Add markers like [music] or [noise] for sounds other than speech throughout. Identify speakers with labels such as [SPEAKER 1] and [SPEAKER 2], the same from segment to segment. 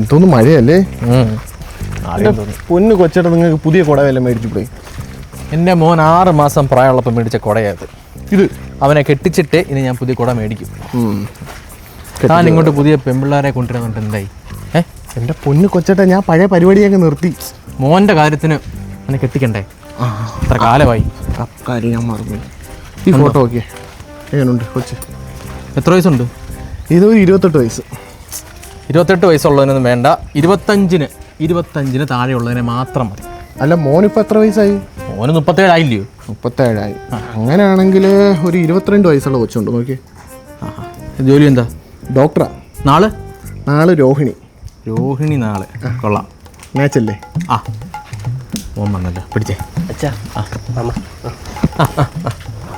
[SPEAKER 1] എന്തോന്ന് മഴയല്ലേ. പൊന്ന് കൊച്ചേട്ട നിങ്ങൾക്ക് പുതിയ കുടവല്ല മേടിച്ചു പോയി?
[SPEAKER 2] എന്റെ മോൻ ആറ് മാസം പ്രായമുള്ളപ്പോൾ മേടിച്ച കുടയത്.
[SPEAKER 1] ഇത്?
[SPEAKER 2] അവനെ കെട്ടിച്ചിട്ട് ഇനി ഞാൻ പുതിയ കുട മേടിക്കും. ഞാൻ ഇങ്ങോട്ട് പുതിയ പെമ്പിള്ളാരെ കൊണ്ടുവരുന്നുണ്ട് എന്തായി? ഏ?
[SPEAKER 1] എന്റെ പൊന്ന് കൊച്ചേട്ട ഞാൻ പഴയ പരിപാടിയൊക്കെ നിർത്തി.
[SPEAKER 2] മോന്റെ കാര്യത്തിന് അവനെ കെട്ടിക്കണ്ടേ? അത്ര കാലമായി.
[SPEAKER 1] കാര്യം ഞാൻ മറന്നു. ഈ ഫോട്ടോ ഓക്കെ എങ്ങനെയുണ്ട് കൊച്ച്.
[SPEAKER 2] എത്ര വയസ്സുണ്ട്?
[SPEAKER 1] ഇതൊരു ഇരുപത്തെട്ട് വയസ്സ്.
[SPEAKER 2] ഇരുപത്തെട്ട് വയസ്സുള്ളതിനൊന്നും വേണ്ട. ഇരുപത്തഞ്ചിന് ഇരുപത്തഞ്ചിന് താഴെയുള്ളതിനെ മാത്രം മതി.
[SPEAKER 1] അല്ല മോനിപ്പോൾ എത്ര വയസ്സായി?
[SPEAKER 2] മോന് മുപ്പത്തേഴായില്ലയോ
[SPEAKER 1] മുപ്പത്തേഴായി. അങ്ങനെയാണെങ്കിൽ ഒരു ഇരുപത്തിരണ്ട് വയസ്സുള്ള കൊച്ചുണ്ട് നോക്കി
[SPEAKER 2] ആഹാ. ജോലി എന്താ?
[SPEAKER 1] ഡോക്ടറാ.
[SPEAKER 2] നാൾ?
[SPEAKER 1] നാൾ രോഹിണി.
[SPEAKER 2] രോഹിണി നാൾ. കൊള്ളാം.
[SPEAKER 1] മാച്ചല്ലേ?
[SPEAKER 2] ആ. മോൻ വന്നല്ലോ. പിടിച്ചേ.
[SPEAKER 3] അച്ഛാ മാമ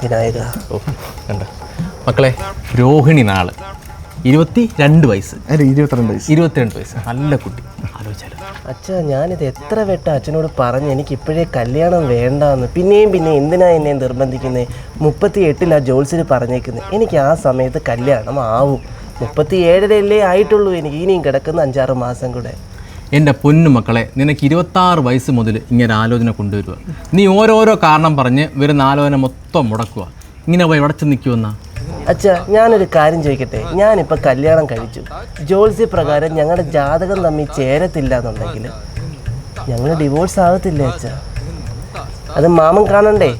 [SPEAKER 3] വിനായക.
[SPEAKER 2] ഓ കണ്ട? മക്കളെ രോഹിണി നാൾ. ഇരുപത്തി രണ്ട് വയസ്സ്.
[SPEAKER 1] അല്ല ഇരുപത്തിരണ്ട് വയസ്സ്.
[SPEAKER 2] ഇരുപത്തിരണ്ട് വയസ്സ്. നല്ല കുട്ടി. ആലോചിച്ചാലും.
[SPEAKER 3] അച്ഛാ ഞാനിത് എത്ര വെട്ട അച്ഛനോട് പറഞ്ഞു എനിക്ക് ഇപ്പോഴേ കല്യാണം വേണ്ടാന്ന് പിന്നെയും പിന്നെ എന്തിനാ എന്നെ നിർബന്ധിക്കുന്നത് മുപ്പത്തി എട്ടിലാ ജോൽസിന് പറഞ്ഞേക്കുന്നത് എനിക്ക് ആ സമയത്ത് കല്യാണം ആവും. മുപ്പത്തി ഏഴരല്ലേ ആയിട്ടുള്ളൂ എനിക്ക് ഇനിയും കിടക്കുന്ന അഞ്ചാറ് മാസം കൂടെ.
[SPEAKER 2] എന്റെ പൊന്നു മക്കളെ നിനക്ക് ഇരുപത്താറ് വയസ്സ് മുതൽ ഇങ്ങനെ ആലോചന കൊണ്ടുവരിക നീ ഓരോരോ കാരണം പറഞ്ഞ് വരുന്ന ആലോചന മൊത്തം മുടക്കുക ഇങ്ങനെ പോയി ഇവിടെ ചെന്ന് നിൽക്കുമെന്നാ
[SPEAKER 3] അച്ഛാ ഞാനൊരു കാര്യം ചോദിക്കട്ടെ? ഞാനിപ്പോൾ കല്യാണം കഴിച്ചു. ജോത്സ്യ പ്രകാരം ഞങ്ങളുടെ ജാതകം തമ്മിൽ ചേരത്തില്ല എന്നുണ്ടെങ്കിൽ ഞങ്ങൾ ഡിവോഴ്സ് ആകത്തില്ലേ അച്ഛാ? അത് മാമൻ കാണണ്ടേ?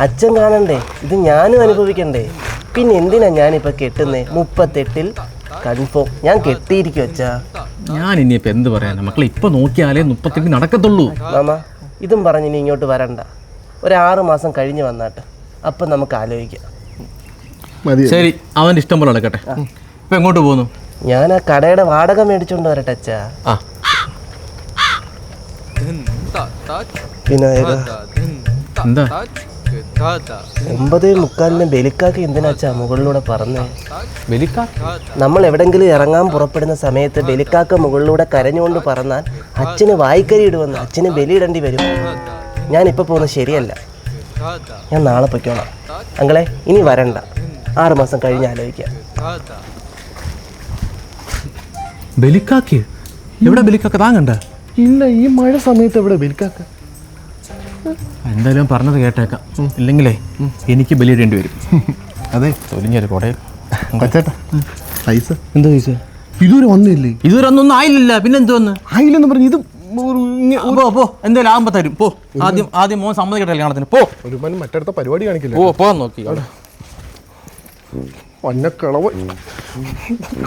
[SPEAKER 3] അച്ഛൻ കാണണ്ടേ? ഇത് ഞാനും അനുഭവിക്കണ്ടേ? പിന്നെ എന്തിനാ ഞാനിപ്പോൾ കെട്ടുന്നേ? മുപ്പത്തെട്ടിൽ കൺഫോം ഞാൻ കെട്ടിയിരിക്കും അച്ഛാ.
[SPEAKER 2] ഞാൻ ഇനിയിപ്പോൾ എന്ത് പറയാനാ? മക്കളെ ഇപ്പം നോക്കിയാലേ മുപ്പത്തെട്ട് നടക്കത്തുള്ളൂ.
[SPEAKER 3] മാമ ഇതും പറഞ്ഞ് ഇനി ഇങ്ങോട്ട് വരണ്ട. ഒരു ആറ് മാസം കഴിഞ്ഞ് വന്നാട്ട്. അപ്പം നമുക്ക് ആലോചിക്കാം.
[SPEAKER 1] മതി
[SPEAKER 2] ശരി അവന്റെ ഇഷ്ടം പോലെ നടക്കട്ടെ. ഇപ്പം എങ്ങോട്ട് പോകുന്നു?
[SPEAKER 3] ഞാൻ ആ കടയുടെ വാടക മേടിച്ചോണ്ട് വരട്ടെ അച്ഛാ.
[SPEAKER 2] ആ.
[SPEAKER 3] വിനായക
[SPEAKER 2] എന്താ?
[SPEAKER 3] ഒമ്പതേ മുക്കാലിന് ബലിക്കാക്ക് എന്തിനാച്ചാ മുകളിലൂടെ പറഞ്ഞേ നമ്മൾ എവിടെങ്കിലും ഇറങ്ങാൻ പുറപ്പെടുന്ന സമയത്ത് ബലിക്കാക്ക മുകളിലൂടെ കരഞ്ഞുകൊണ്ട് പറഞ്ഞാൽ അച്ഛന് വായിക്കരി ഇടുവന്ന് അച്ഛന് ബലിയിടേണ്ടി വരും. ഞാൻ ഞാനിപ്പോൾ പോകുന്നത് ശരിയല്ല. ഞാൻ നാളെ പൊയ്ക്കോളാം. അങ്കളെ ഇനി വരണ്ട. ആറ് മാസം കഴിഞ്ഞ് ആലോചിക്കാം.
[SPEAKER 2] ബലിക്കാക്ക്? എവിടെ ബലിക്കാക്ക? താങ്ങണ്ട
[SPEAKER 1] ഇല്ല ഈ മഴ സമയത്ത് എവിടെ ബലിക്കാക്ക?
[SPEAKER 2] എന്തായാലും പറഞ്ഞത് കേട്ടേക്കാം. ഇല്ലെങ്കിലേ എനിക്ക് ബലിയിടേണ്ടി വരും.
[SPEAKER 1] അതെ.
[SPEAKER 2] തൊലിഞ്ഞൊരു കുടയിൽ
[SPEAKER 1] കൊച്ചേട്ടാ പൈസ?
[SPEAKER 2] എന്താ പൈസ?
[SPEAKER 1] ഇതുവരെ വന്നില്ലേ?
[SPEAKER 2] ഇതുവരെ ഒന്നും ആയില്ല പിന്നെ എന്തോന്ന്
[SPEAKER 1] ആയില്ലെന്ന് പറഞ്ഞു ഇത്
[SPEAKER 2] പോ പോ. എന്തായാലും ആകുമ്പോ തരും. പോ. ആദ്യം ആദ്യം മോൻ സമ്മതിക്കട്ടെ കല്യാണത്തിന്. പോ.
[SPEAKER 1] ഒരു മറ്റടുത്ത പരിപാടി കാണിക്കില്ല?
[SPEAKER 2] പോ പോകാൻ നോക്കി.
[SPEAKER 1] വന്നക്കളവ്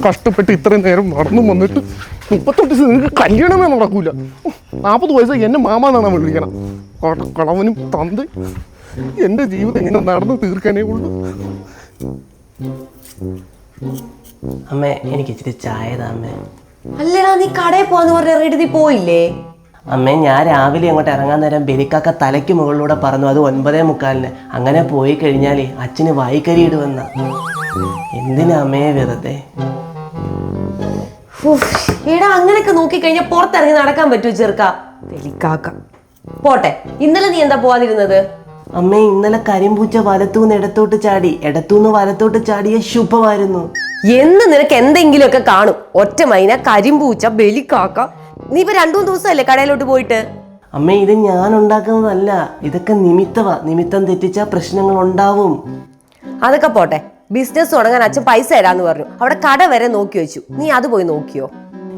[SPEAKER 1] കഷ്ടപ്പെട്ട് ഇത്രയും നേരം നടന്നു വന്നിട്ട് മുപ്പത്തെട്ട് ദിവസം നിങ്ങൾക്ക് കല്യാണമേ നടക്കൂല. നാൽപ്പത് വയസ്സ് എന്നെ മാമാന്നാണ് വിളിക്കണം. കള- കളവനും തന്ത്. എന്റെ ജീവിതം ഇങ്ങനെ നടന്നു തീർക്കാനേ ഉള്ളൂ.
[SPEAKER 3] അമ്മേ എനിക്ക് ഇച്ചിരി ചായ അമ്മേ.
[SPEAKER 4] അല്ലടാ നീ കടയിൽ പോവാന്ന് പറഞ്ഞ റെഡി നീ പോയില്ലേ?
[SPEAKER 3] അമ്മേ ഞാൻ രാവിലെ അങ്ങോട്ട് ഇറങ്ങാൻ നേരം ബലിക്കാക്ക തലയ്ക്ക് മുകളിലൂടെ പറഞ്ഞു അത് ഒൻപതേ മുക്കാലിന്. അങ്ങനെ പോയി കഴിഞ്ഞാലേ അച്ഛന് വായിക്കരി ഇടുവന്ന. എന്തിനാ അമ്മേ വെറുതെ?
[SPEAKER 4] എടാ അങ്ങനെയൊക്കെ നോക്കിക്കഴിഞ്ഞാൽ പുറത്തിറങ്ങി നടക്കാൻ പറ്റൂ ചെറുക്ക? വെലിക്കാക്ക. പോട്ടെ ഇന്നലെ നീ എന്താ പോവാതിരുന്നത്?
[SPEAKER 3] അമ്മേ ഇന്നലെ കരിമ്പൂച്ച വലത്തൂന്ന് ഇടത്തോട്ട് ചാടി. ഇടത്തൂന്ന് വലത്തോട്ട് ചാടിയ ശുഭമായിരുന്നു.
[SPEAKER 4] എന്ന് നിനക്ക് എന്തെങ്കിലുമൊക്കെ കാണും. ഒറ്റ മൈന കരിമ്പൂച്ച ബലിക്കാക്ക നീ ഇപ്പൊ രണ്ടു മൂന്ന് ദിവസമല്ലേ കടയിലോട്ട് പോയിട്ട്?
[SPEAKER 3] അമ്മേ ഇത് ഞാൻ ഉണ്ടാക്കുന്നതല്ല. ഇതൊക്കെ നിമിത്തവാ. നിമിത്തം തെറ്റിച്ച പ്രശ്നങ്ങൾ ഉണ്ടാവും.
[SPEAKER 4] അതൊക്കെ പോട്ടെ. ബിസിനസ് തുടങ്ങാൻ അച്ഛൻ പൈസ തരാന്ന് പറഞ്ഞു. അവിടെ കട വരെ നോക്കി വെച്ചു. നീ അത് പോയി നോക്കിയോ?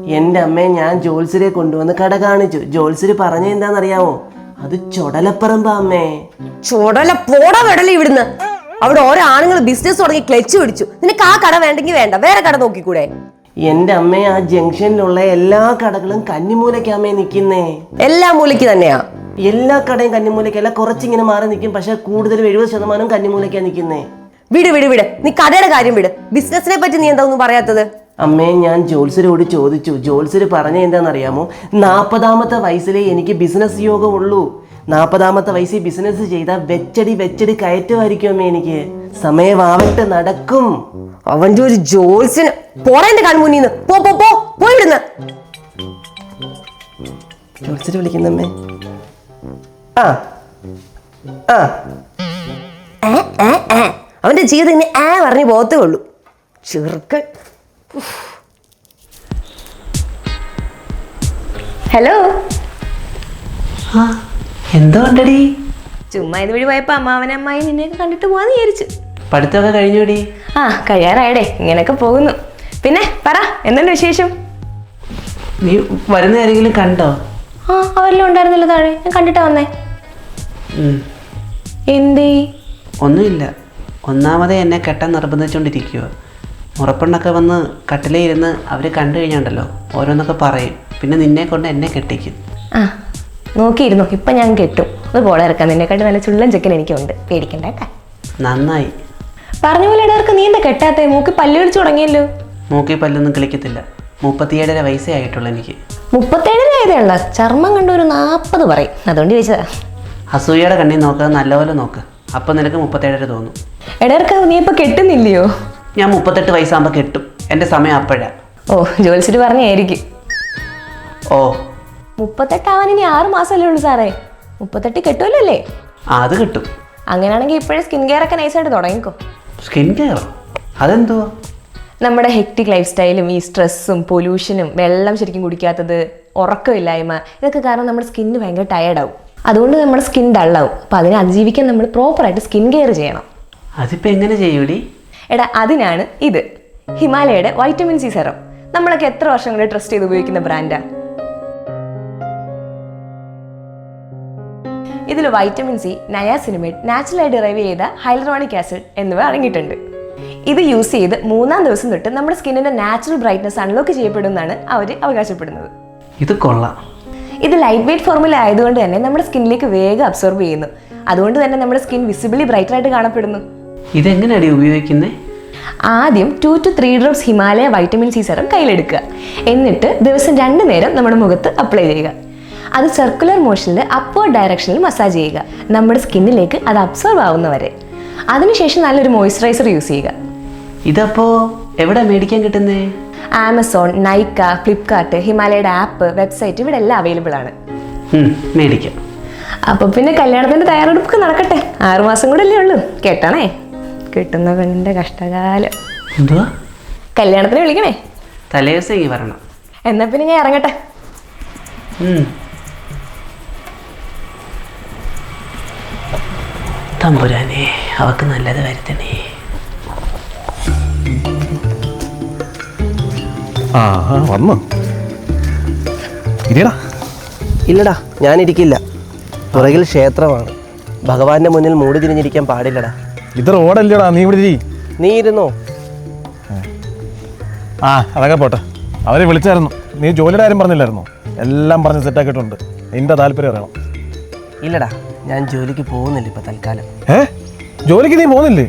[SPEAKER 3] എന്റെ അമ്മയെ ഞാൻ ജോത്സരെ കൊണ്ടുവന്ന് കട കാണിച്ചു. ജോത്സര് പറഞ്ഞ എന്താണെന്നറിയാമോ? അത് ചുടലപ്പറമ്പ അമ്മേ.
[SPEAKER 4] ചുടല പോടാ വെടല ഇവിടുന്ന്. അവിടെ ഓരോ ആണുങ്ങൾ ബിസിനസ് തുടങ്ങി ക്ലച്ച് പിടിച്ചു. നിനക്ക് ആ കട വേണ്ടെങ്കിൽ വേണ്ട. വേറെ കട നോക്കിക്കൂടെ?
[SPEAKER 3] എന്റെ അമ്മ ആ ജംഗ്ഷനിലുള്ള എല്ലാ കടകളും കന്നിമൂലയ്ക്കാമേ നിൽക്കുന്നേ
[SPEAKER 4] എല്ലാ മൂലയ്ക്ക് തന്നെയാ.
[SPEAKER 3] എല്ലാ കടയും കന്നിമൂലയ്ക്കല്ല കുറച്ചിങ്ങനെ മാറി നിൽക്കും പക്ഷെ കൂടുതലും എഴുപത് ശതമാനം കന്നിമൂലയ്ക്കാ നിൽക്കുന്നേ
[SPEAKER 4] വിട് വിട് വിട്. നീ കടയുടെ കാര്യം വിട്. ബിസിനസിനെ പറ്റി നീ എന്താ ഒന്നും പറയാത്തത്?
[SPEAKER 3] അമ്മേ ഞാൻ ജോത്സരോട് ചോദിച്ചു. ജോത്സര് പറഞ്ഞ എന്താണെന്നറിയാമോ? നാൽപ്പതാമത്തെ വയസ്സിലേ എനിക്ക് ബിസിനസ് യോഗമുള്ളൂ നാൽപ്പതാമത്തെ വയസ്സിൽ ബിസിനസ് ചെയ്താൽ വെച്ചടി വെച്ചടി കയറ്റുമായിരിക്കും അമ്മേ എനിക്ക് സമയമാവട്ടെ നടക്കും.
[SPEAKER 4] അവന്റെ ഒരു പോടാ കൺമുന്നിൽ കൺമുന്നിന്ന് പോ പോ പോ പോയിടുന്ന്
[SPEAKER 3] ജോത്സര് വിളിക്കുന്നമ്മേ. ആ ആ.
[SPEAKER 4] അവന്റെ ജീവിതം ഇനി ആ പറഞ്ഞു പോകത്തേ ഉള്ളൂ. ചെറുക്കൻ. ഹലോ.
[SPEAKER 3] ആ. എന്തോ
[SPEAKER 4] ചുമ്മാ ഇതുവഴി പോയപ്പോ അമ്മാവനെ അമ്മായി നിന്നെയൊക്കെ കണ്ടിട്ട് പോവാന്ന് വിചാരിച്ചു.
[SPEAKER 3] പഠിത്തമൊക്കെ കഴിഞ്ഞുടി?
[SPEAKER 4] ആ കഴിയാറായടേ. ഇങ്ങനെയൊക്കെ പോകുന്നു. പിന്നെ പറ എന്തുണ്ട് വിശേഷം?
[SPEAKER 3] നീ വരുന്ന ആരെങ്കിലും കണ്ടോ?
[SPEAKER 4] ആ അവരെല്ലാം ഉണ്ടായിരുന്നല്ലോ താഴെ. ഞാൻ കണ്ടിട്ടാ വന്നേ. എന്തേ?
[SPEAKER 3] ഒന്നുമില്ല. ഒന്നാമതേ എന്നെ കെട്ടാൻ നിർബന്ധിച്ചുകൊണ്ടിരിക്കുക മുറപ്പെണ്ണൊക്കെ വന്ന് കട്ടിലേ ഇരുന്ന് അവർ കണ്ടു കഴിഞ്ഞുണ്ടല്ലോ ഓരോന്നൊക്കെ പറയും. പിന്നെ നിന്നെ കൊണ്ട് എന്നെ കെട്ടിക്കും.
[SPEAKER 4] നോക്കിയിരുന്നു. ഇപ്പൊ ഞാൻ കെട്ടും. അത് പോളെ ഇറക്കാം നിന്നെക്കാട്ടി നല്ല ചുള്ളൻ ചെക്കൻ എനിക്കുണ്ട്. പേടിക്കണ്ട കേട്ടാ.
[SPEAKER 3] നന്നായി.
[SPEAKER 4] പറഞ്ഞ പോലെ ഇടവർക്ക് നീ എന്താ കെട്ടാത്തേ? മൂക്ക് പല്ല് വിളിച്ചു തുടങ്ങിയല്ലോ.
[SPEAKER 3] മൂക്കി പല്ലൊന്നും കളിക്കത്തില്ല. മുപ്പത്തിയേഴര വയസ്സേ ആയിട്ടുള്ളൂ എനിക്ക്.
[SPEAKER 4] മുപ്പത്തേഴിന് ആയതേയുള്ള. ചർമ്മം കണ്ട ഒരു നാൽപ്പത് പറയും. അതുകൊണ്ട് ചോദിച്ചതാ.
[SPEAKER 3] അസൂയയുടെ കണ്ണി നോക്കുക നല്ലപോലെ നോക്ക്. അപ്പം നിനക്ക് മുപ്പത്തേഴര തോന്നും.
[SPEAKER 4] ഇടർക്ക് നീ ഇപ്പൊ കെട്ടുന്നില്ലയോ?
[SPEAKER 3] ഞാൻ മുപ്പത്തെട്ട് വയസ്സാകുമ്പോൾ കെട്ടും. എന്റെ സമയം അപ്പോഴാ.
[SPEAKER 4] ഓ ജോലിച്ചിട്ട് പറഞ്ഞായിരിക്കും.
[SPEAKER 3] ഓ.
[SPEAKER 4] മുപ്പത്തെട്ടാവാൻ ഇനി ആറ് മാസമല്ലേ ഉള്ളൂ സാറേ. മുപ്പത്തെട്ട് കിട്ടുമല്ലോ അല്ലേ
[SPEAKER 3] അത് കിട്ടും.
[SPEAKER 4] അങ്ങനെയാണെങ്കിൽ ഇപ്പോഴേ സ്കിൻ കെയർ ഒക്കെ നൈസായിട്ട് തുടങ്ങിക്കോ.
[SPEAKER 3] സ്കിൻ കെയർ അതെന്തോ
[SPEAKER 4] നമ്മുടെ ഹെക്ടിക് ലൈഫ് സ്റ്റൈലും ഈ സ്ട്രെസ്സും പൊല്യൂഷനും വെള്ളം ശരിക്കും കുടിക്കാത്തത് ഉറക്കമില്ലായ്മ ഇതൊക്കെ കാരണം നമ്മുടെ സ്കിന്ന് ഭയങ്കര ടയർഡാവും അതുകൊണ്ട് നമ്മുടെ സ്കിൻ ഡള്ളാവും അപ്പം അതിനെ അതിജീവിക്കാൻ നമ്മൾ പ്രോപ്പറായിട്ട് സ്കിൻ കെയർ ചെയ്യണം.
[SPEAKER 3] അതിപ്പോൾ എങ്ങനെ ചെയ്യൂടി?
[SPEAKER 4] എടാ അതിനാണ് ഇത്. ഹിമാലയയുടെ വൈറ്റമിൻ സി സെറം നമ്മളൊക്കെ എത്ര വർഷം കൊണ്ട് ട്രസ്റ്റ് ചെയ്ത് ഉപയോഗിക്കുന്ന ബ്രാൻഡാണ് ഇതിൽ വൈറ്റമിൻ സി നയാസിനിമേഡ് നാച്ചുറലായി ഡിറൈവ് ചെയ്ത ഹൈലറോണിക് ആസിഡ് എന്നിവ അടങ്ങിയിട്ടുണ്ട്. ഇത് യൂസ് ചെയ്ത് മൂന്നാം ദിവസം തൊട്ട് നമ്മുടെ സ്കിന്നിന്റെ നാച്ചുറൽ ബ്രൈറ്റ്നസ് അൺലോക്ക് ചെയ്യപ്പെടുമെന്നാണ് അവർ അവകാശപ്പെടുന്നത്.
[SPEAKER 3] ഇത് കൊള്ളാം.
[SPEAKER 4] ഇത് ലൈറ്റ് വെയിറ്റ് ഫോർമുല ആയതുകൊണ്ട് തന്നെ നമ്മുടെ സ്കിന്നിലേക്ക് വേഗം അബ്സോർബ് ചെയ്യുന്നു. അതുകൊണ്ട് തന്നെ നമ്മുടെ സ്കിൻ വിസിബിളി ബ്രൈറ്റർ ആയിട്ട് കാണപ്പെടുന്നു.
[SPEAKER 3] ഇതെങ്ങനെയാടി ഉപയോഗിക്കുന്നത്
[SPEAKER 4] ആദ്യം two to three drops Himalaya vitamin C serum കയ്യിലെടുക്കുക. എന്നിട്ട് ദിവസം രണ്ട് നേരം നമ്മുടെ മുഖത്ത് അപ്ലൈ ചെയ്യുക. അത് സർക്കുലർ മോഷനിൽ അപ്വേർഡ് ഡയറക്ഷനിൽ മസാജ് ചെയ്യുക. നമ്മുടെ സ്കിന്നിലേക്ക് അത് അബ്സോർവ് ആവുന്നവരെ. അതിനുശേഷം നല്ലൊരു മോയ്സ്ചറൈസർ യൂസ് ചെയ്യുക.
[SPEAKER 3] ഇതപ്പോ എവിടെ മേടിക്കാൻ കിട്ടുന്നേ?
[SPEAKER 4] ആമസോൺ നൈക്ക ഫ്ലിപ്കാർട്ട് ഹിമാലയയുടെ ആപ്പ് വെബ്സൈറ്റ് ഇവിടെ എല്ലാം അവൈലബിൾ ആണ്
[SPEAKER 3] മേടിക്കാം.
[SPEAKER 4] അപ്പൊ പിന്നെ കല്യാണത്തിന്റെ തയ്യാറെടുപ്പൊക്കെ നടക്കട്ടെ. ആറുമാസം കൂടെ അല്ലേ ഉള്ളൂ. കേട്ടണേ? കിട്ടുന്ന പെണ്ണിന്റെ കഷ്ടകാലം.
[SPEAKER 3] എന്തുവാ?
[SPEAKER 4] കല്യാണത്തിന് വിളിക്കണേ?
[SPEAKER 3] തലേദിവസം വരണം.
[SPEAKER 4] എന്നാ പിന്നെ ഞാൻ ഇറങ്ങട്ടെ.
[SPEAKER 3] തമ്പുരാനെ അവക്ക് നല്ലത് വരുത്തണേ.
[SPEAKER 1] ആ വന്നു. വന്നോ ഇരിയടാ.
[SPEAKER 3] ഇല്ലടാ ഞാനിരിക്കില്ല. പുറകിൽ ക്ഷേത്രമാണ്. ഭഗവാന്റെ മുന്നിൽ മൂടി തിരിഞ്ഞിരിക്കാൻ പാടില്ലടാ.
[SPEAKER 1] ഇത് റോഡല്ലേടാ നീ ഇവിടെ ഇരി.
[SPEAKER 3] നീ ഇരുന്നോ?
[SPEAKER 1] ആ അതൊക്കെ പോട്ടെ. അവരെ വിളിച്ചായിരുന്നു. നീ ജോലിയുടെ കാര്യം പറഞ്ഞില്ലായിരുന്നു? എല്ലാം പറഞ്ഞ് സെറ്റാക്കിയിട്ടുണ്ട് നിന്റെ താല്പര്യം അറിയണം.
[SPEAKER 3] ഇല്ലടാ ഞാൻ ജോലിക്ക് പോകുന്നില്ല ഇപ്പൊ തൽക്കാലം.
[SPEAKER 1] ഏ? ജോലിക്ക് നീ പോകുന്നില്ലേ?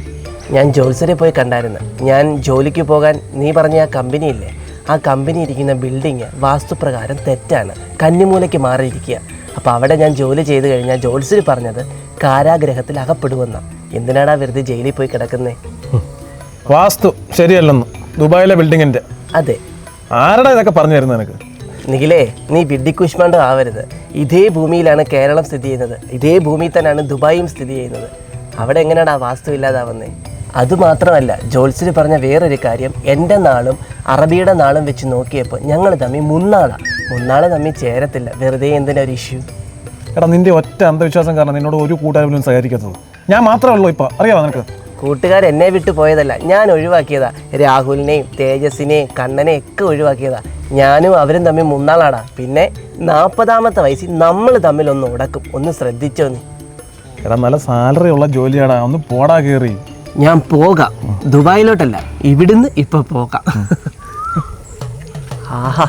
[SPEAKER 3] ഞാൻ ജോത്സരെ പോയി കണ്ടായിരുന്നു. ഞാൻ ജോലിക്ക് പോകാൻ നീ പറഞ്ഞ ആ കമ്പനി ഇല്ലേ? ആ കമ്പനി ഇരിക്കുന്ന ബിൽഡിങ് വാസ്തുപ്രകാരം തെറ്റാണ്. കന്നിമൂലയ്ക്ക് മാറിയിരിക്കുക. അപ്പോൾ അവിടെ ഞാൻ ജോലി ചെയ്ത് കഴിഞ്ഞാൽ ജോത്സര് പറഞ്ഞത് കാരാഗ്രഹത്തിൽ അകപ്പെടുമെന്നാണ് എന്തിനാടാ വെറുതെ ജയിലിൽ പോയി കിടക്കുന്നേ?
[SPEAKER 1] വാസ്തു ശരിയല്ലെന്ന്. ദുബായിലെ ബിൽഡിങ്ങിന്റെ
[SPEAKER 3] അതെ.
[SPEAKER 1] ആരടാ ഇതൊക്കെ പറഞ്ഞു തരുന്നത് നിനക്ക്?
[SPEAKER 3] നിഖിലേ നീ വിഡ്ഢിക്കുഷ്മാണ്ട് ആവരുത്. ഇതേ ഭൂമിയിലാണ് കേരളം സ്ഥിതി ചെയ്യുന്നത്. ഇതേ ഭൂമിയിൽ തന്നെയാണ് ദുബായും സ്ഥിതി ചെയ്യുന്നത്. അവിടെ എങ്ങനെയാണ് ആ വാസ്തു ഇല്ലാതാവുന്നത് അതുമാത്രമല്ല ജോത്സ്യര് പറഞ്ഞ വേറൊരു കാര്യം എന്റെ നാളും അറബിയുടെ നാളും വെച്ച് നോക്കിയപ്പോൾ ഞങ്ങൾ തമ്മിൽ മുന്നാളാണ് മുന്നാൾ തമ്മിൽ ചേരത്തില്ല. വെറുതെ എന്തിനാ ഒരു ഇഷ്യൂ
[SPEAKER 1] എടാ നിന്റെ ഒറ്റ അന്ധവിശ്വാസം കാരണം നിന്നോട് ഒരു കൂട്ടുകാരും സഹകരിക്കത്തത് ഞാൻ മാത്രമേ ഉള്ളൂ ഇപ്പൊ. അറിയാമോ നിനക്ക്?
[SPEAKER 3] കൂട്ടുകാർ എന്നെ വിട്ടു പോയതല്ല ഞാൻ ഒഴിവാക്കിയതാ. രാഹുലിനെയും തേജസ്സിനെയും കണ്ണനെയും ഒക്കെ ഒഴിവാക്കിയതാ. ഞാനും അവരും തമ്മിൽ മൂന്നാളാടാ. പിന്നെ നാൽപ്പതാമത്തെ വയസ്സിൽ നമ്മൾ തമ്മിൽ ഒന്ന് ഉടക്കും. ഒന്ന് ശ്രദ്ധിച്ചോ നീ?
[SPEAKER 1] എടാ നല്ല സാലറി ഉള്ള ജോലിയാടാ. ഒന്ന് പോടാ കയറി
[SPEAKER 3] ഞാൻ പോകാം. ദുബായിലോട്ടല്ല ഇവിടുന്ന് ഇപ്പൊ പോകാം. ആഹാ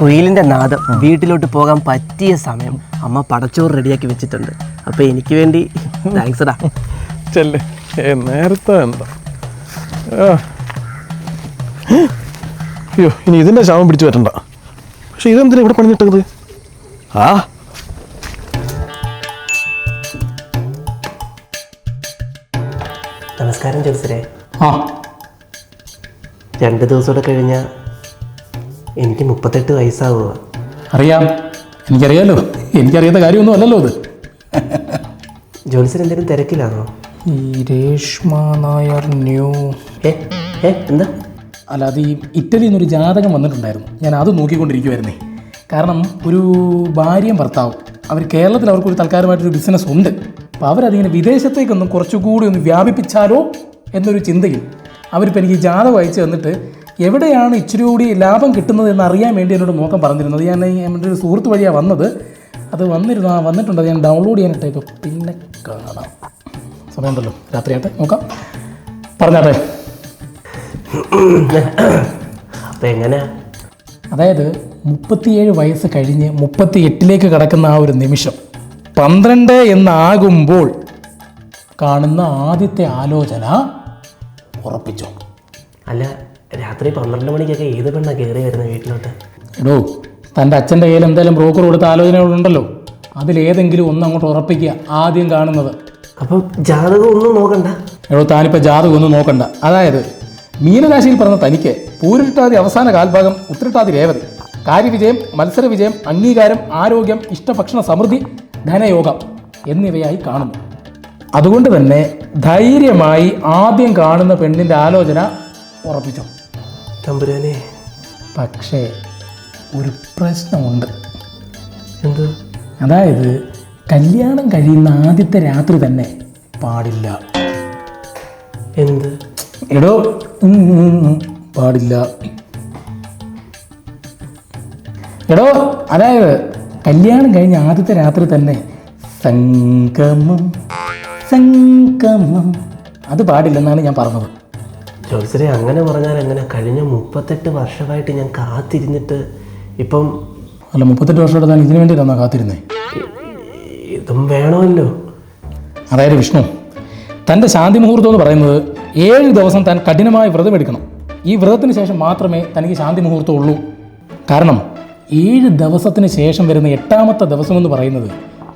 [SPEAKER 3] കുയിലിന്റെ നാദം. വീട്ടിലോട്ട് പോകാൻ പറ്റിയ സമയം. അമ്മ പടച്ചോറ് റെഡിയാക്കി വെച്ചിട്ടുണ്ട്. അപ്പൊ എനിക്ക് വേണ്ടി താങ്ക്സ് ഡാ
[SPEAKER 1] ചെല്ലേ. [laughs] നേരത്തെ എന്താ. അയ്യോ ഇനി ഇതിന്റെ ശാപം പിടിച്ചു പറ്റണ്ട. പക്ഷെ ഇതെന്തിനാ ഇവിടെ പണിഞ്ഞിട്ടത് ആ.
[SPEAKER 3] നമസ്കാരം ജോസരെ
[SPEAKER 2] ആ.
[SPEAKER 3] രണ്ട് ദിവസം കഴിഞ്ഞ കഴിഞ്ഞാൽ എനിക്ക് മുപ്പത്തെട്ട് വയസ്സാവുക.
[SPEAKER 5] അറിയാം. എനിക്കറിയാലോ. എനിക്കറിയാത്ത കാര്യമൊന്നും അല്ലല്ലോ അത്.
[SPEAKER 3] ജോത്സർ എന്തെങ്കിലും തിരക്കിലാണോ?
[SPEAKER 5] ഈ രേഷ്മ നായർ ന്യൂ.
[SPEAKER 3] ഏ ഏ എന്താ?
[SPEAKER 5] അല്ല അത് ഈ ഇറ്റലിയിൽ നിന്നൊരു ജാതകം വന്നിട്ടുണ്ടായിരുന്നു. ഞാൻ അത് നോക്കിക്കൊണ്ടിരിക്കുമായിരുന്നേ കാരണം ഒരു ഭാര്യയും ഭർത്താവും. അവർ കേരളത്തിൽ അവർക്കൊരു തൽക്കാലമായിട്ടൊരു ബിസിനസ് ഉണ്ട്. അപ്പോൾ അവരതിങ്ങനെ വിദേശത്തേക്കൊന്നും കുറച്ചുകൂടി ഒന്ന് വ്യാപിപ്പിച്ചാലോ എന്നൊരു ചിന്തയിൽ അവരിപ്പോൾ എനിക്ക് ജാതകം അയച്ചു തന്നിട്ട് എവിടെയാണ് ഇച്ചിരി കൂടി ലാഭം കിട്ടുന്നത് എന്ന് അറിയാൻ വേണ്ടി എന്നോട് നോക്കാൻ പറഞ്ഞിരുന്നത്. ഞാൻ എന്റെ ഒരു സുഹൃത്ത് വഴിയാണ് വന്നത്. അത് വന്നിരുന്നു ആ വന്നിട്ടുണ്ട്. ഞാൻ ഡൗൺലോഡ് ചെയ്യാനിട്ടേക്കും പിന്നെ കാണാം. സമയമുണ്ടല്ലോ. രാത്രിയായിട്ട് നോക്കാം. പറഞ്ഞാട്ടെ.
[SPEAKER 3] അപ്പൊ എങ്ങനെയാ?
[SPEAKER 5] അതായത് മുപ്പത്തിയേഴ് വയസ്സ് കഴിഞ്ഞ് മുപ്പത്തി എട്ടിലേക്ക് കടക്കുന്ന ആ ഒരു നിമിഷം പന്ത്രണ്ട് എന്നാകുമ്പോൾ കാണുന്ന ആദ്യത്തെ ആലോചന ഉറപ്പിച്ചോ?
[SPEAKER 3] അല്ല രാത്രി പന്ത്രണ്ട് മണിക്കൊക്കെ ഏത് പെണ്ണ കയറി വരുന്ന വീട്ടിലോട്ട്?
[SPEAKER 5] എടോ തന്റെ അച്ഛന്റെ കയ്യിൽ എന്തായാലും ബ്രോക്കർ കൊടുത്ത ആലോചനകളുണ്ടല്ലോ. അതിലേതെങ്കിലും ഒന്ന് അങ്ങോട്ട് ഉറപ്പിക്കുക ആദ്യം കാണുന്നത്.
[SPEAKER 3] അപ്പം ജാതകം ഒന്നും നോക്കണ്ട.
[SPEAKER 5] എടോ താനിപ്പോൾ ജാതകം ഒന്നും നോക്കണ്ട. അതായത് മീനരാശിയിൽ പറഞ്ഞ തനിക്ക് പൂരിട്ടാതി അവസാന കാൽഭാഗം ഉത്തരട്ടാതി രേവതി. കാര്യവിജയം മത്സര വിജയം അംഗീകാരം ആരോഗ്യം ഇഷ്ടഭക്ഷണ സമൃദ്ധി ധനയോഗം എന്നിവയായി കാണുന്നു. അതുകൊണ്ട് തന്നെ ധൈര്യമായി ആദ്യം കാണുന്ന പെണ്ണിന്റെ ആലോചന ഉറപ്പിച്ചു?
[SPEAKER 3] തമ്പുരാനെ
[SPEAKER 5] പക്ഷേ ഒരു പ്രശ്നമുണ്ട്.
[SPEAKER 3] എന്ത്?
[SPEAKER 5] അതായത് കല്യാണം കഴിയുന്ന ആദ്യത്തെ രാത്രി തന്നെ പാടില്ല.
[SPEAKER 3] എന്ത്?
[SPEAKER 5] എടോ പാടില്ല. എടോ അതായത് കല്യാണം കഴിഞ്ഞ ആദ്യത്തെ രാത്രി തന്നെ സംഗമം സംഗമം. അത് പാടില്ലെന്നാണ് ഞാൻ പറഞ്ഞത്.
[SPEAKER 3] ജോത്സരെ അങ്ങനെ പറഞ്ഞാൽ എങ്ങനെ? കഴിഞ്ഞ മുപ്പത്തെട്ട് വർഷമായിട്ട് ഞാൻ കാത്തിരുന്നിട്ട് ഇപ്പം
[SPEAKER 5] അല്ല മുപ്പത്തെട്ട് വർഷമായിട്ട് ഞാൻ ഇതിനു വേണ്ടിയിട്ടാണോ കാത്തിരുന്നേ?
[SPEAKER 3] ഇതും വേണമല്ലോ.
[SPEAKER 5] അതായത് വിഷ്ണു തന്റെ ശാന്തി മുഹൂർത്തം എന്ന് പറയുന്നത് ഏഴ് ദിവസം താൻ കഠിനമായ വ്രതം എടുക്കണം. ഈ വ്രതത്തിന് ശേഷം മാത്രമേ തനിക്ക് ശാന്തി മുഹൂർത്തം ഉള്ളൂ. കാരണം ഏഴ് ദിവസത്തിന് ശേഷം വരുന്ന എട്ടാമത്തെ ദിവസം എന്ന് പറയുന്നത്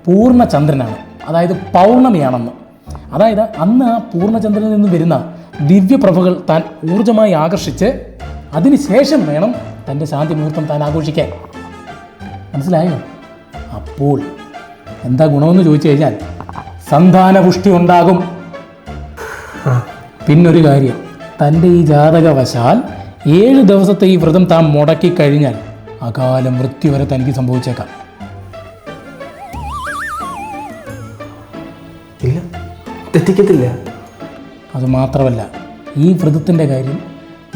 [SPEAKER 5] പൂർണചന്ദ്രനാണ്. അതായത് പൗർണമിയാണെന്ന്. അതായത് അന്ന് ആ പൂർണചന്ദ്രനിൽ നിന്ന് വരുന്ന ദിവ്യപ്രഭകൾ താൻ ഊർജമായി ആകർഷിച്ച് അതിനുശേഷം വേണം തന്റെ ശാന്തി മുഹൂർത്തം താൻ ആഘോഷിക്കാൻ. മനസ്സിലായോ? അപ്പോൾ എന്താ ഗുണമെന്ന് ചോദിച്ചു കഴിഞ്ഞാൽ സന്താന പുഷ്ടി ഉണ്ടാകും പിന്നൊരു കാര്യം തന്റെ ഈ ജാതകവശാൽ ഏഴ് ദിവസത്തെ ഈ വ്രതം താൻ മുടക്കി കഴിഞ്ഞാൽ അകാല മൃത്യു വരെ തനിക്ക് സംഭവിച്ചേക്കാം.
[SPEAKER 3] ഇല്ല. തെറ്റിക്കത്തില്ല.
[SPEAKER 5] അത് മാത്രമല്ല ഈ വ്രതത്തിന്റെ കാര്യം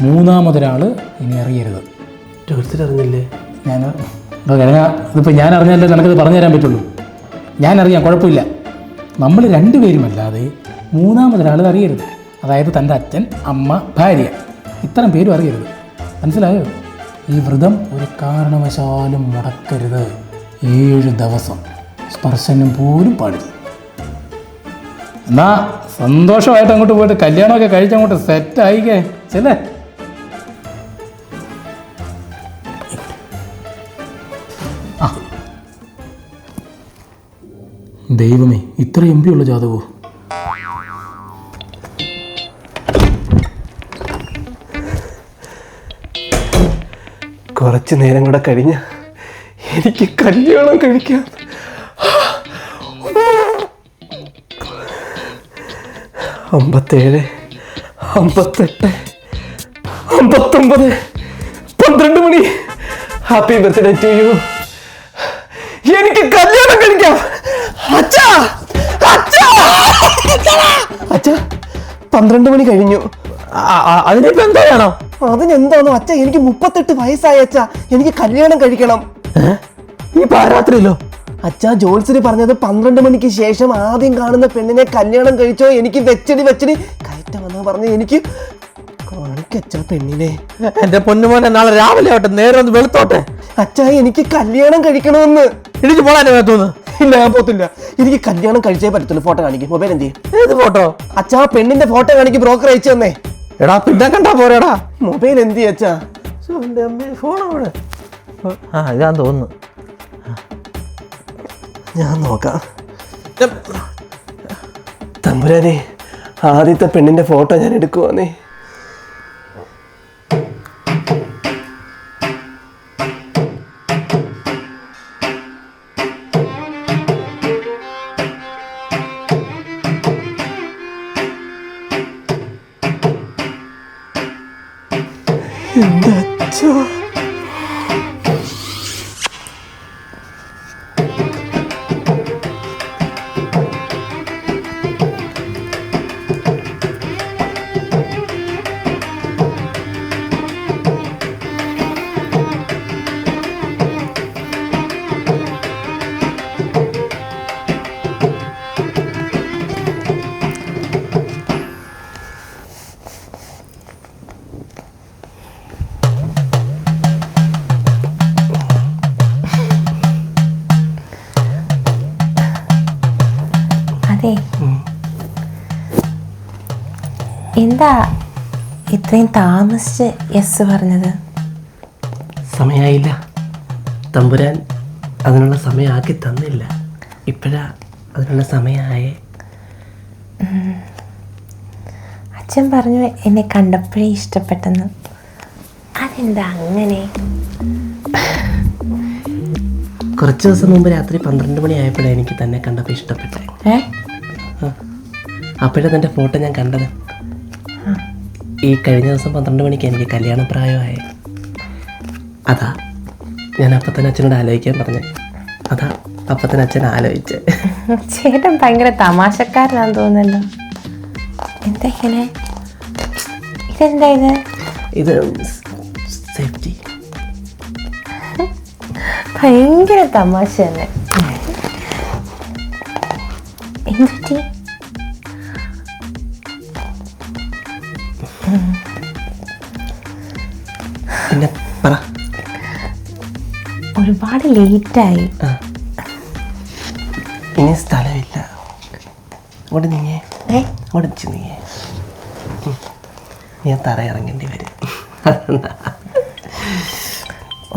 [SPEAKER 5] മൂന്നാമതൊരാൾ ഇനി അറിയരുത്.
[SPEAKER 3] അറിഞ്ഞില്ലേ
[SPEAKER 5] ഞാൻ ഇതിപ്പോൾ ഞാൻ അറിഞ്ഞാലേ നിനക്കത് പറഞ്ഞു തരാൻ പറ്റുള്ളൂ. ഞാൻ അറിയാം കുഴപ്പമില്ല. നമ്മൾ രണ്ടുപേരുമല്ലാതെ മൂന്നാമതൊരാൾ അറിയരുത്. അതായത് തന്റെ അച്ഛൻ അമ്മ ഭാര്യ. ഇത്തരം പേരും അറിയരുത്. മനസ്സിലായോ? ഈ വ്രതം ഒരു കാരണവശാലും മുടക്കരുത് ഏഴ് ദിവസം സ്പർശനം പോലും പാടില്ല. എന്നാ സന്തോഷമായിട്ട് അങ്ങോട്ട് പോയിട്ട് കല്യാണമൊക്കെ കഴിച്ചങ്ങോട്ട് സെറ്റ് ആയിക്കേ. ദൈവമേ ഇത്ര എം പി ഉള്ള ജാതകോ?
[SPEAKER 3] കുറച്ച് നേരം കൂടെ കഴിഞ്ഞ എനിക്ക് കല്യാണം കഴിക്കാം. അമ്പത്തേഴ് അമ്പത്തെട്ട് അമ്പത്തൊമ്പത് പന്ത്രണ്ട് മണി. ഹാപ്പി ബർത്ത്ഡേ ടു യു എനിക്ക് കല്യാണം കഴിക്കാം. അച്ഛാ! പന്ത്രണ്ട് മണി കഴിഞ്ഞു. അതിനിപ്പോ എന്താ വേണം? അതിനെന്താണോ അച്ഛ എനിക്ക് മുപ്പത്തെട്ട് വയസ്സായ അച്ഛ. എനിക്ക് കല്യാണം കഴിക്കണം. ഈ പാരാത്രിയിലോ? അച്ഛാ ജോത്സര് പറഞ്ഞത് പന്ത്രണ്ട് മണിക്ക് ശേഷം ആദ്യം കാണുന്ന പെണ്ണിനെ കല്യാണം കഴിച്ചോ എനിക്ക് വെച്ചടി വെച്ചടി. കയറ്റം കയറ്റമെന്ന് പറഞ്ഞു എനിക്ക് കാണിക്കച്ചാ പെണ്ണിനെ.
[SPEAKER 6] എന്റെ പൊന്നുമോനെ നാളെ രാവിലെ ആവട്ടെ നേരെ ഒന്ന് വെളുത്തോട്ടെ.
[SPEAKER 3] അച്ഛാ എനിക്ക് കല്യാണം കഴിക്കണമെന്ന്.
[SPEAKER 6] എനിക്ക് പോകാൻ തോന്നുന്നു
[SPEAKER 3] ഇല്ല ഞാൻ പോത്തില്ല എനിക്ക് കല്യാണം കഴിച്ചേ പറ്റത്തുള്ളൂ ഫോട്ടോ കാണിക്കും മൊബൈൽ എന്ത് ചെയ്യും?
[SPEAKER 6] ഏത് ഫോട്ടോ?
[SPEAKER 3] അച്ഛാ പെണ്ണിന്റെ ഫോട്ടോ കാണിക്കും ബ്രോക്കർ അയച്ചു തന്നേ.
[SPEAKER 6] എടാ പിന്നെ കണ്ടാ പോരെടാ.
[SPEAKER 3] മൊബൈൽ എന്ത് അച്ഛാ?
[SPEAKER 6] ഫോൺ അവിടെ. ആ ഞാൻ തോന്നുന്നു.
[SPEAKER 3] ഞാൻ നോക്കാം. തമ്പുരാനെ ആദ്യത്തെ പെണ്ണിന്റെ ഫോട്ടോ ഞാൻ എടുക്കുവാന്നേ. എന്താ
[SPEAKER 7] ഇത്രയും താമസിച്ച് യെസ് പറഞ്ഞത്?
[SPEAKER 3] സമയമായില്ല തമ്പുരാൻ അതിനുള്ള സമയമാക്കി തന്നില്ല. ഇപ്പോഴാ അതിനുള്ള സമയമായേ.
[SPEAKER 7] അച്ഛൻ പറഞ്ഞു എന്നെ കണ്ടപ്പോഴേ ഇഷ്ടപ്പെട്ടെന്ന്. അതെന്താ അങ്ങനെ?
[SPEAKER 3] കുറച്ച് ദിവസം മുമ്പ് രാത്രി പന്ത്രണ്ട് മണി ആയപ്പോഴാണ് എനിക്ക് തന്നെ കണ്ടപ്പോൾ
[SPEAKER 7] ഇഷ്ടപ്പെട്ടത്
[SPEAKER 3] അപ്പോഴാണ് എന്റെ ഫോട്ടോ ഞാൻ കണ്ടത്. ഈ കഴിഞ്ഞ ദിവസം പന്ത്രണ്ട് മണിക്ക് എനിക്ക് കല്യാണ പ്രായമായി. അതാ ഞാൻ അപ്പം തന്നെ അച്ഛനോട് ആലോചിക്കാൻ പറഞ്ഞു. അതാ അപ്പം തന്നെ അച്ഛൻ ആലോചിച്ചേ.
[SPEAKER 7] ചേട്ടൻ ഭയങ്കര തമാശക്കാരനാന്ന് തോന്നുന്നല്ലോ. എന്താ ഇങ്ങനെ ഇതെന്താ ഇത്?
[SPEAKER 3] ഇത് സേഫ്റ്റി.
[SPEAKER 7] ഭയങ്കര തമാശ തന്നെ. എന്തുറ്റി ഒരുപാട് ലേറ്റായി.
[SPEAKER 3] ഇനി സ്ഥലമില്ല. അവിടെ നീയേ. അവിടെ നീയേ. ഞാൻ തറ ഇറങ്ങേണ്ടി വരും.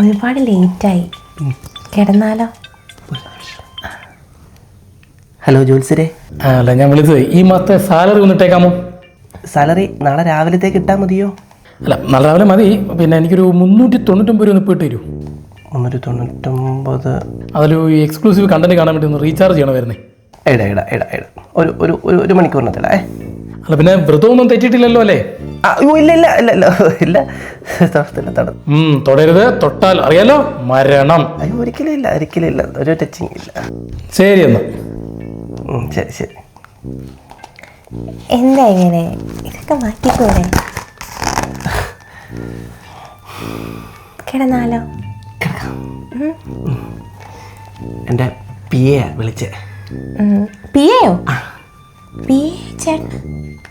[SPEAKER 7] ഒരുപാട് ലേറ്റായി. കിടന്നാലോ?
[SPEAKER 3] ഹലോ ജോത്സരെ
[SPEAKER 5] ഹലോ അല്ല ഞാൻ വിളിച്ചത് ഈ മാസത്തെ സാലറി ഒന്ന് ഇട്ടേക്കാമോ?
[SPEAKER 3] സാലറി നാളെ രാവിലത്തേക്ക് ഇട്ടാൽ മതിയോ?
[SPEAKER 5] അല്ല നാളെ രാവിലെ മതി. പിന്നെ എനിക്കൊരു മുന്നൂറ്റി തൊണ്ണൂറ്റൊമ്പത് രൂപ ഒന്ന് ഇപ്പോൾ ഇട്ട് തരൂ
[SPEAKER 3] മുന്നൂറ്റി തൊണ്ണൂറ്റൊമ്പത്.
[SPEAKER 5] അതിൽ ഈ എക്സ്ക്ലൂസീവ് കണ്ടന്റ് കാണാൻ വേണ്ടി ഒന്ന് റീചാർജ് ചെയ്യണം വരുന്നേ?
[SPEAKER 3] എടാ എടാ എടാ എടാ. ഒരു ഒരു ഒരു ഒരു മണിക്കൂറിനത്തില്ല ഏ
[SPEAKER 5] അല്ല? പിന്നെ വ്രതമൊന്നും തെറ്റിട്ടില്ലല്ലോ അല്ലേ?
[SPEAKER 3] അയ്യോ, ഇല്ല ഇല്ല ഇല്ല ഇല്ല ഇല്ല.
[SPEAKER 5] തൊടരുത്. തൊട്ടാൽ അറിയാലോ മരണം.
[SPEAKER 3] അയ്യോ ഒരിക്കലും ഇല്ല ഒരിക്കലും ഇല്ല. ഒരു ടച്ചിങ് ഇല്ല.
[SPEAKER 5] ശരി എന്നാ.
[SPEAKER 3] ശരി ശരി.
[SPEAKER 7] എന്താ ഇങ്ങനെ? ഇതൊക്കെ മാറ്റിക്കൂടെ? [laughs] കിടന്നാലോ?
[SPEAKER 3] എന്റെ പി എ വിളിച്ചേ.
[SPEAKER 7] പി എയോ പി എ ചേട്ടൻ.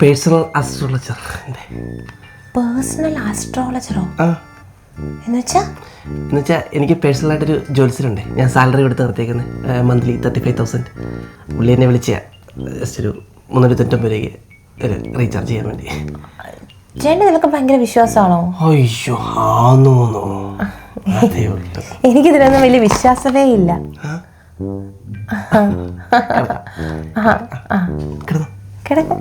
[SPEAKER 3] പേഴ്സണൽ അസ്ട്രോളജർ എന്റെ.
[SPEAKER 7] പേഴ്സണൽ ആസ്ട്രോളജറോ? എന്നുവെച്ചാ?
[SPEAKER 3] എന്നുവെച്ചാൽ എനിക്ക് പേഴ്സണലായിട്ടൊരു ജോലിസിലുണ്ട് ഞാൻ സാലറി കൊടുത്ത് നിർത്തിയേക്കുന്നത് മന്ത്ലി തേർട്ടി ഫൈവ് തൗസൻഡ്. പുള്ളി എന്നെ വിളിച്ച ജസ്റ്റ് ഒരു മുന്നൂറ്റി തൊണ്ണൂറ്റൊമ്പത് രൂപയ്ക്ക് ഒരു റീചാർജ് ചെയ്യാൻ വേണ്ടി.
[SPEAKER 7] ചേട്ടൻ നിനക്ക് ഭയങ്കര വിശ്വാസമാണോ?
[SPEAKER 3] അയ്യോ ആന്നോന്നോ
[SPEAKER 7] എനിക്കിതിലൊന്നും വലിയ വിശ്വാസമേ ഇല്ല.
[SPEAKER 3] Oh.
[SPEAKER 7] കിടക്ക്.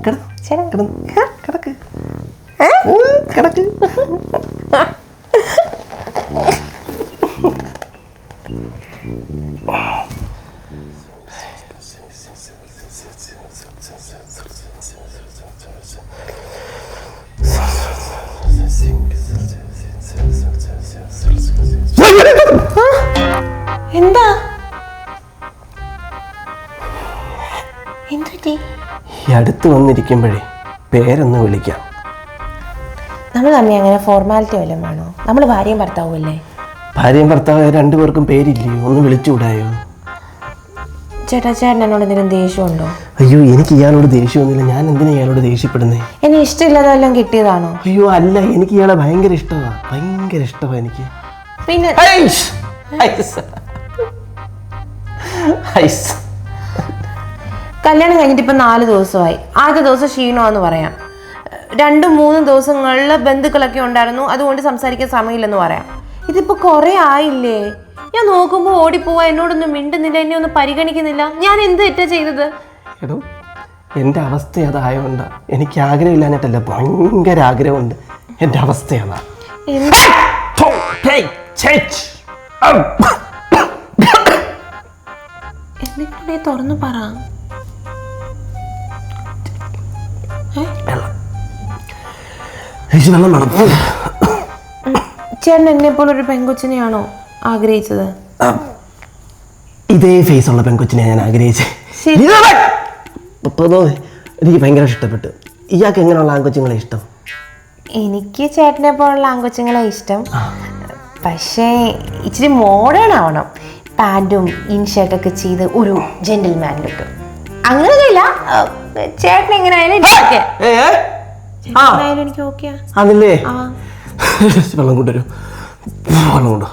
[SPEAKER 7] എന്താ? എന്തുപറ്റി?
[SPEAKER 3] ഈ അടുത്ത് വന്നിരിക്കുമ്പോഴേ പേരൊന്ന് വിളിക്കാം.
[SPEAKER 7] നമ്മൾ തമ്മിൽ അങ്ങനെ ഫോർമാലിറ്റി വല്ലതും വേണോ? നമ്മൾ ഭാര്യയും ഭർത്താവും അല്ലേ?
[SPEAKER 3] ഭാര്യയും ഭർത്താവ് രണ്ടുപേർക്കും പേരില്ലയോ ഒന്ന് വിളിച്ചുകൂടായോ?
[SPEAKER 7] ചേട്ടാ ചേട്ടൻ എന്നോട് എന്തെങ്കിലും ദേഷ്യമുണ്ടോ?
[SPEAKER 3] അയ്യോ എനിക്ക് ഇയാളോട് ദേഷ്യമൊന്നുമില്ല. ഞാൻ എന്തിനാ ഇയാളോട് ദേഷ്യപ്പെടുന്നേ?
[SPEAKER 7] എന്നെ ഇഷ്ടമില്ലാതെ വല്ലതും കിട്ടിയതാണോ?
[SPEAKER 3] അയ്യോ അല്ല. എനിക്ക് ഇയാളെ ഭയങ്കര ഇഷ്ടമാണ് ഭയങ്കര ഇഷ്ടമാണ് എനിക്ക്.
[SPEAKER 7] പിന്നെ
[SPEAKER 3] ഐസ്!
[SPEAKER 7] കല്യാണം കഴിഞ്ഞിട്ട് ഇപ്പം നാല് ദിവസമായി. ആദ്യ ദിവസം ക്ഷീണമെന്ന് പറയാം. രണ്ടും മൂന്നും ദിവസങ്ങളിൽ ബന്ധുക്കളൊക്കെ ഉണ്ടായിരുന്നു. അതുകൊണ്ട് സംസാരിക്കാൻ സമയമില്ലെന്ന് പറയാം. ഇതിപ്പോൾ കുറേ ആയില്ലേ? ഞാൻ നോക്കുമ്പോൾ ഓടിപ്പോവാ. എന്നോടൊന്നും മിണ്ടുന്നില്ല. എന്നെ ഒന്നും പരിഗണിക്കുന്നില്ല. ഞാൻ എന്ത് തെറ്റാ ചെയ്തത്?
[SPEAKER 3] എടോ എന്റെ അവസ്ഥ അതായോണ്ടാ. എനിക്ക് ആഗ്രഹമില്ലാഞ്ഞിട്ടല്ല ഭയങ്കര ആഗ്രഹമുണ്ട്. എന്റെ അവസ്ഥ അതാ.
[SPEAKER 7] എന്ത്? എന്നെ തുറന്നു പറ.
[SPEAKER 3] വെള്ളം വേണം.
[SPEAKER 7] ചേട്ടൻ എന്നെ പോലെ ഒരു പെൺകൊച്ചിനെയാണോ ആഗ്രഹിച്ചത്?
[SPEAKER 3] ഇതേ ഫേസ് ഉള്ള പെങ്കൊച്ചിനെ ഞാൻ ആഗ്രഹിച്ചത് എനിക്ക് ഭയങ്കര ഇഷ്ടപ്പെട്ടു. ഇയാൾക്ക് എങ്ങനെയുള്ള ആങ്കൊച്ചുങ്ങളെ ഇഷ്ടം?
[SPEAKER 7] എനിക്ക് ചേട്ടനെ പോലുള്ള ആങ്കൊച്ചുങ്ങളെ ഇഷ്ടം. പക്ഷേ ഇച്ചിരി മോഡേൺ ആവണം. പാന്റും ഇൻഷർട്ടൊക്കെ ചെയ്ത് ഒരു ജെന്റിൽമാൻ ലുക്ക് അങ്ങനെ ചേട്ടൻ എങ്ങനെയായാലും എനിക്ക് ഓക്കെയാ
[SPEAKER 3] ആണല്ലേ
[SPEAKER 7] ആ
[SPEAKER 3] വെള്ളം കൊണ്ടുവരൂ വെള്ളം കൊണ്ടു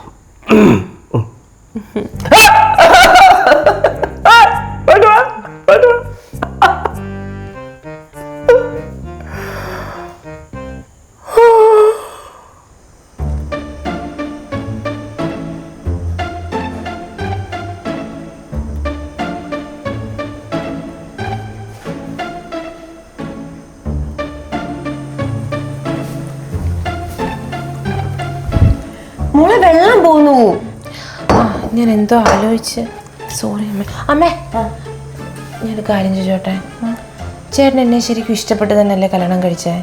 [SPEAKER 7] ഞാൻ എന്തോ ആലോചിച്ച്. സോറി അമ്മ. അമ്മേ! ഞാനൊരു കാര്യം ചോദിച്ചോട്ടെ? ചേട്ടൻ എന്നെ ശരിക്കും ഇഷ്ടപ്പെട്ട് തന്നെയല്ലേ കല്യാണം കഴിച്ചേ?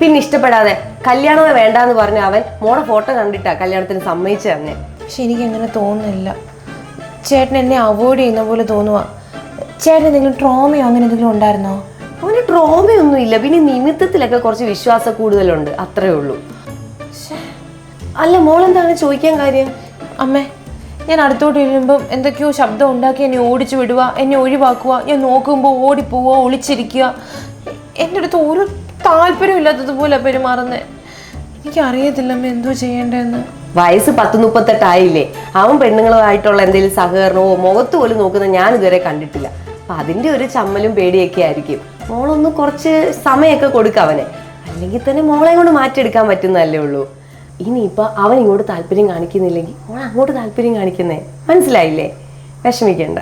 [SPEAKER 8] പിന്നെ ഇഷ്ടപ്പെടാതെ കല്യാണമേ വേണ്ടാന്ന് പറഞ്ഞ അവൻ മോളെ ഫോട്ടോ കണ്ടിട്ടാ കല്യാണത്തിന് സമ്മതിച്ചു തന്നെ
[SPEAKER 7] പക്ഷെ എനിക്ക് അങ്ങനെ തോന്നുന്നില്ല. ചേട്ടൻ എന്നെ അവോയ്ഡ് ചെയ്യുന്ന പോലെ തോന്നുക ചേട്ടൻ എന്തെങ്കിലും ട്രോമയോ അങ്ങനെ എന്തെങ്കിലും ഉണ്ടായിരുന്നോ?
[SPEAKER 8] അവന് ട്രോമയൊന്നും ഇല്ല. പിന്നെ നിമിത്തത്തിലൊക്കെ കുറച്ച് വിശ്വാസ കൂടുതലുണ്ട്. അത്രേ ഉള്ളൂ. അല്ല മോളെന്താണ് ചോദിക്കാൻ കാര്യം?
[SPEAKER 7] അമ്മേ ഞാൻ അടുത്തോട്ട് വരുമ്പം എന്തൊക്കെയോ ശബ്ദം ഉണ്ടാക്കി എന്നെ ഓടിച്ചു വിടുക എന്നെ ഒഴിവാക്കുക ഞാൻ നോക്കുമ്പോൾ ഓടിപ്പോവുക ഒളിച്ചിരിക്കുക. എന്റെ അടുത്ത് ഒരു താല്പര്യമില്ലാത്തതുപോലെ പെരുമാറുന്നത് എനിക്കറിയത്തില്ല അമ്മ എന്തോ ചെയ്യേണ്ടതെന്ന്
[SPEAKER 8] വയസ്സ് പത്ത് മുപ്പത്തെട്ടായില്ലേ. അവൻ പെണ്ണുങ്ങളുമായിട്ടുള്ള എന്തെങ്കിലും സഹകരണമോ മുഖത്ത് പോലും നോക്കുന്ന ഞാൻ ഇതുവരെ കണ്ടിട്ടില്ല. അപ്പം അതിന്റെ ഒരു ചമ്മലും പേടിയൊക്കെ ആയിരിക്കും. മോളൊന്ന് കുറച്ച് സമയമൊക്കെ കൊടുക്കാം അവനെ. അല്ലെങ്കിൽ തന്നെ മോളെ കൊണ്ട് മാറ്റിയെടുക്കാൻ പറ്റുന്നതല്ലേ ഉള്ളൂ. ഇനിയിപ്പോ അവൻ ഇങ്ങോട്ട് താല്പര്യം കാണിക്കുന്നില്ലെങ്കിൽ അവൾ അങ്ങോട്ട് താല്പര്യം കാണിക്കുന്നേ. മനസ്സിലായില്ലേ? വിഷമിക്കണ്ട.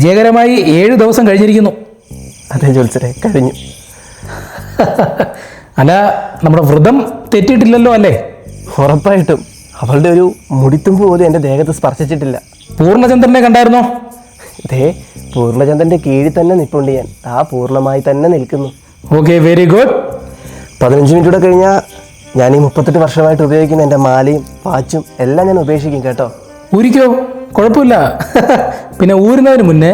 [SPEAKER 5] വിജയകരമായി ഏഴ് ദിവസം കഴിഞ്ഞിരിക്കുന്നു.
[SPEAKER 3] അതെ ജോത്സരെ കഴിഞ്ഞു. [laughs]
[SPEAKER 5] അല്ല നമ്മുടെ വ്രതം തെറ്റിയിട്ടില്ലല്ലോ അല്ലേ?
[SPEAKER 3] ഉറപ്പായിട്ടും. അവളുടെ ഒരു മുടിത്തുമ്പ് പോലും എന്റെ ദേഹത്ത് സ്പർശിച്ചിട്ടില്ല.
[SPEAKER 5] പൂർണചന്ദ്രനെ കണ്ടായിരുന്നോ?
[SPEAKER 3] ദേ പൂർണചന്ദ്രന്റെ കീഴിൽ തന്നെ നിൽപ്പുണ്ട് ഞാൻ. ആ പൂർണമായി തന്നെ നിൽക്കുന്നു.
[SPEAKER 5] ഓക്കെ വെരി ഗുഡ്
[SPEAKER 3] പതിനഞ്ച് മിനിറ്റ് കൂടെ കഴിഞ്ഞാൽ ഞാൻ ഈ മുപ്പത്തെട്ട് വർഷമായിട്ട് ഉപയോഗിക്കുന്ന എന്റെ മാലയും വാച്ചും എല്ലാം ഞാൻ ഉപേക്ഷിക്കും കേട്ടോ.
[SPEAKER 5] ഊരിക്കോ കുഴപ്പമില്ല. പിന്നെ ഊരുന്നതിന് മുന്നേ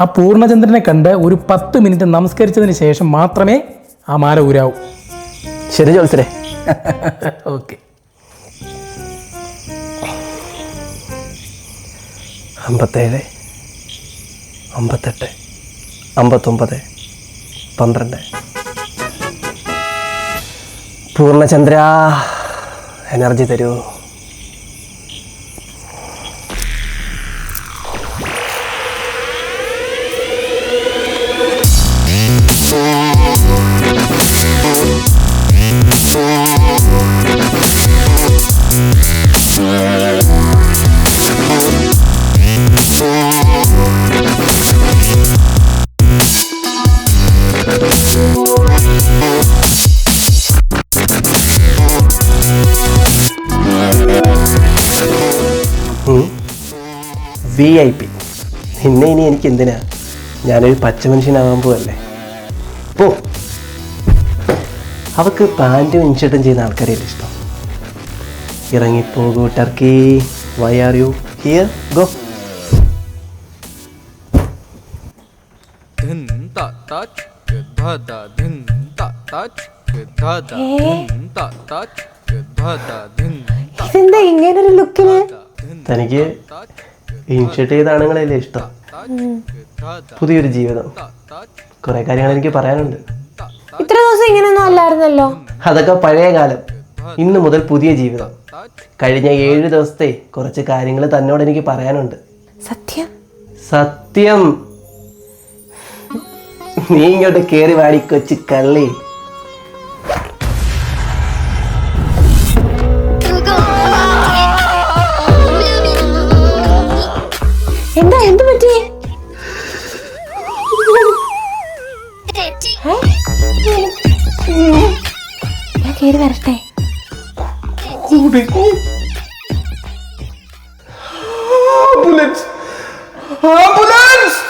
[SPEAKER 5] ആ പൂർണചന്ദ്രനെ കണ്ട് ഒരു പത്ത് മിനിറ്റ് നമസ്കരിച്ചതിന് ശേഷം മാത്രമേ ആ മാല ഊരാവൂ.
[SPEAKER 3] ശരി ജോത്സരെ
[SPEAKER 5] ഓക്കെ.
[SPEAKER 3] അമ്പത്തേഴ് അമ്പത്തെട്ട് അമ്പത്തൊമ്പത് പന്ത്രണ്ട്. പൂർണചന്ദ്ര എനർജി തരൂ. വി ഐ പി പിന്നെ ഇനി എനിക്ക് എന്തിനാ? ഞാനൊരു പച്ച മനുഷ്യനാവാൻ പോവല്ലേ? പോ. അവക്ക് പാന്റും ഇൻഷർട്ടും ചെയ്യുന്ന ആൾക്കാരെയല്ലേ ഇഷ്ടം. ഇറങ്ങിപ്പോകൂ turkey. Why are you here go തനിക്ക് ഇൻഷർട്ട് ചെയ്ത ആണുങ്ങളല്ലേ ഇഷ്ടം? പുതിയൊരു ജീവിതം. കുറെ കാര്യങ്ങൾ എനിക്ക് പറയാനുണ്ട്.
[SPEAKER 7] ഇത്ര ദിവസം ഇങ്ങനെയൊന്നും അല്ലായിരുന്നല്ലോ.
[SPEAKER 3] അതൊക്കെ പഴയ കാലം. ഇന്ന് മുതൽ പുതിയ ജീവിതം. കഴിഞ്ഞ ഏഴ് ദിവസത്തെ കുറച്ച് കാര്യങ്ങൾ തന്നോട് എനിക്ക് പറയാനുണ്ട്.
[SPEAKER 7] സത്യം?
[SPEAKER 3] സത്യം. നീ ഇങ്ങോട്ട് കേറി വാടി കൊച്ചു കള്ളി.
[SPEAKER 7] കേറി വരട്ടെ.
[SPEAKER 1] ആംബുലൻസ്. ആംബുലൻസ്.